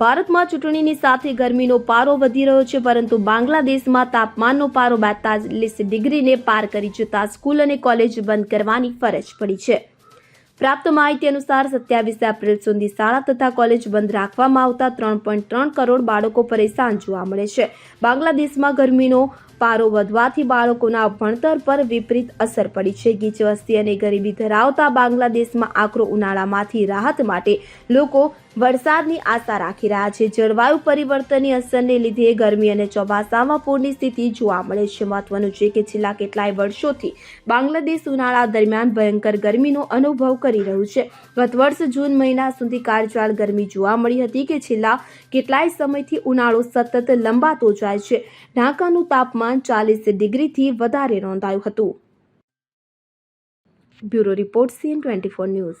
ભારતમાં ચૂંટણીની સાથે ગરમીનો પારો વધી રહ્યો છે, પરંતુ બાંગ્લાદેશમાં તાપમાનનો પારો બેતાલીસ ડિગ્રીને પાર કરી જતા સ્કૂલ અને કોલેજ બંધ કરવાની ફરજ પડી છે. પ્રાપ્ત માહિતી અનુસાર સત્યાવીસ એપ્રિલ સુધી શાળા તથા કોલેજ બંધ રાખવામાં આવતા ત્રણ પોઈન્ટ ત્રણ કરોડ બાળકો પરેશાન જોવા મળે છે. બાંગ્લાદેશમાં ગરમીનો પારો વધવાથી બાળકોના ભણતર પર વિપરીત અસર પડી છે. ગીચ વસ્તી અને ગરીબી ધરાવતા બાંગ્લાદેશમાં આકરો ઉનાળામાંથી રાહત માટે લોકો વરસાદની આશા રાખી રહ્યા છે. જળવાયુ પરિવર્તનની અસરને લીધે ગરમી અને ચોમાસામાં પૂરની સ્થિતિ જોવા મળે છે. મહત્વનું છે કે છેલ્લા કેટલાય વર્ષોથી બાંગ્લાદેશ ઉનાળા દરમિયાન ભયંકર ગરમીનો અનુભવ કરી રહ્યું છે. ગત વર્ષ જૂન મહિના સુધી કાળજાળ ગરમી જોવા મળી હતી કે છેલ્લા કેટલાય સમયથી ઉનાળો સતત લંબાતો જાય છે. ઢાકાનું તાપમાન ચાલીસ ડિગ્રીથી વધારે નોંધાયું હતું. Bureau report CN twenty four news.